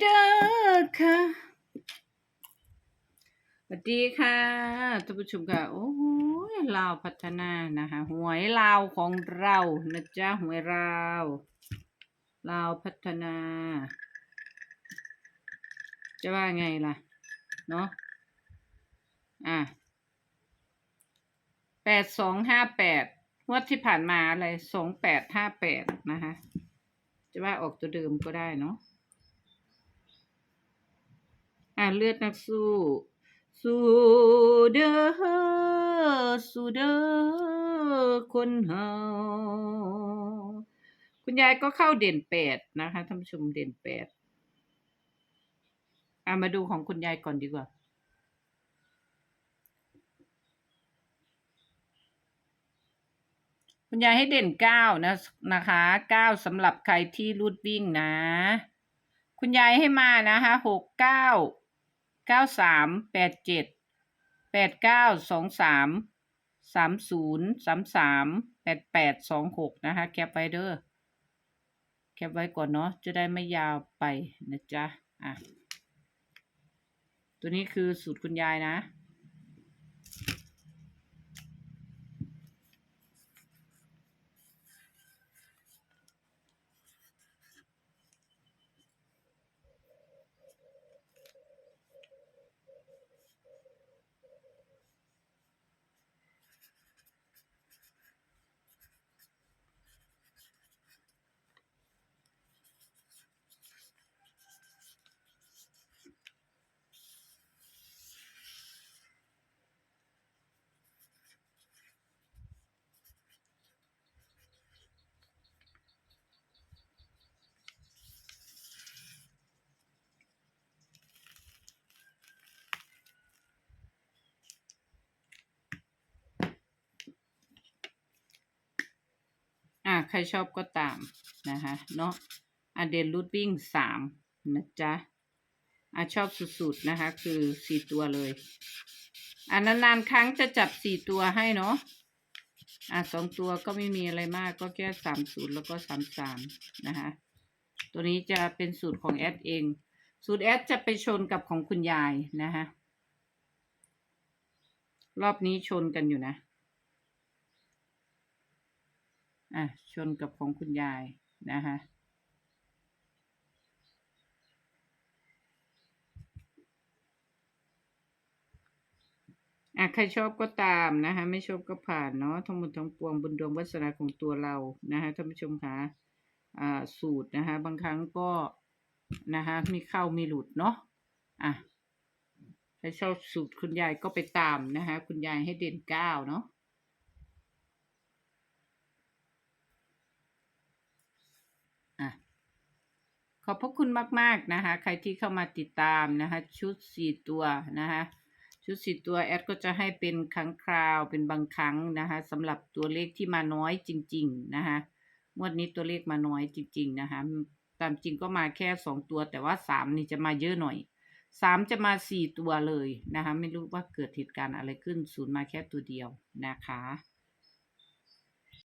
เด้อค่ะสวัสดีค่ะท่านผู้ชมค่ะ โอ้ยลาวพัฒนานะคะหวยลาวของเรานะจ๊ะหวยลาวลาวพัฒนา จะว่าไงล่ะ เนาะอะแปดสองห้าแปดงวดที่ผ่านมาอะไรสองแปดห้าแปดนะคะ จะว่าออกตัวเดิมก็ได้เนาะอ่าเลือดนักสู้สู้เด้อสู้เด้อคนเฮาคุณยายก็เข้าเด่นแปดนะคะท่านผู้ชมเด่นแปดอ่ามาดูของคุณยายก่อนดีกว่า คุณยายให้เด่นเก้านะนะคะเก้าสำหรับใครที่รูดวิ่งนะ คุณยายให้มานะคะหกเก้าเก้าสามแปดเจ็ดแปดเก้าสองสามสามศูนย์สามสามแปดแปดสองหกนะคะแคปไว้เด้อแคปไว้ก่อนเนาะจะได้ไม่ยาวไปนะจ๊ะอะตัวนี้คือสูตรคุณยายนะ ใครชอบก็ตามนะคะเนาะอเดนรูดวิ่งสามนะจ๊ะอะชอบสุดๆนะคะ คือสี่ตัวเลยอะนานๆครั้งจะจับสี่ตัวให้เนาะอะสองตัวก็ไม่มีอะไรมากก็แค่สามศูนย์แล้วก็สามสามนะคะตัวนี้จะเป็นสูตรของแอดเอง สูตรแอดจะไปชนกับของคุณยายนะคะรอบนี้ชนกันอยู่นะ อะชนกับของคุณยายนะคะอะใครชอบก็ตามนะคะ ไม่ชอบก็ผ่านเนาะทั้งหมดทั้งปวงบนดวงวาสนาของตัวเรานะคะท่านผู้ชมคะอ่าสูตรนะคะ บางครั้งก็นะคะมีเข้ามีหลุดเนาะอะใครชอบสูตรคุณยายก็ไปตามนะคะ คุณยายให้เด่นเก้าเนาะ ขอบพระคุณมาก ๆ นะคะ ใครที่เข้ามาติดตามนะคะ ชุดสี่ตัวนะคะชุดสี่ตัวแอดก็จะให้เป็นครั้งคราวเป็นบางครั้งนะคะสำหรับตัวเลขที่มาน้อยจริง ๆ นะคะงวดนี้ตัวเลขมาน้อยจริง ๆ นะคะตามจริงก็มาแค่สองตัว แต่ว่าสามนี่จะมาเยอะหน่อยสามจะมาสี่ตัวเลยนะคะ ไม่รู้ว่าเกิดเหตุการณ์อะไรขึ้นศูนย์มาแค่ตัวเดียวนะคะ